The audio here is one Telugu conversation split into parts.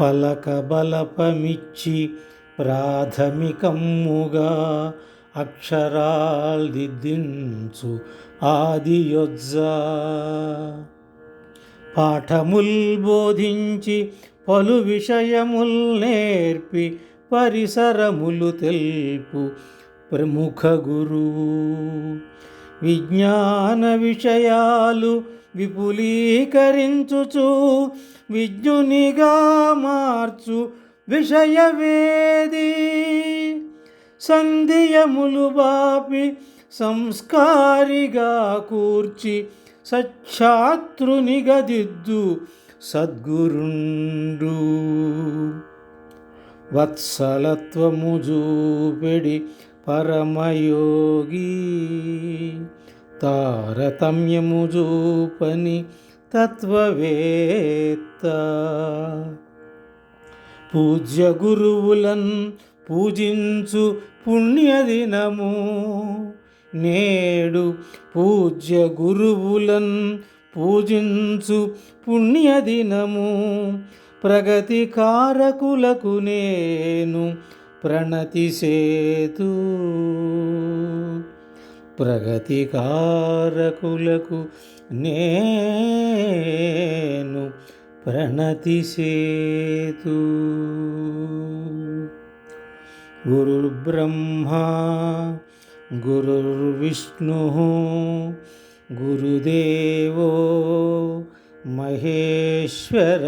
పలక బలపమిచ్చి ప్రాథమికమ్ముగా అక్షరాల్దిద్దించు ఆదియొజ్జా. పాఠముల్ బోధించి పలు విషయముల్ నేర్పి పరిసరములు తెల్పు ప్రముఖ గురువు విజ్ఞాన విషయాలు విపులీకరించుచు విజ్ఞునిగా మార్చు విషయవేది సంధియములు బాపి సంస్కారిగా కూర్చి సచ్ఛాత్రునిగదిద్దు సద్గురుండు. వత్సలత్వము చూపెడి పరమయోగి. తారతమ్యము చూపని తత్వవేత్త. పూజ్య గురువులన్ పూజించు పుణ్యదినము నేడు పూజ్య గురువులన్ పూజించు పుణ్యదినము ప్రగతి కారకులకు నేను ప్రణతి సేతు. ప్రగతి కారకులకు నేను ప్రణతి సేతు గురుర్బ్రహ్మా గురుర్విష్ణు గురుదేవో మహేశ్వర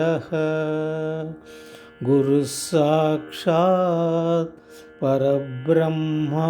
గురు సాక్షాత్ పరబ్రహ్మా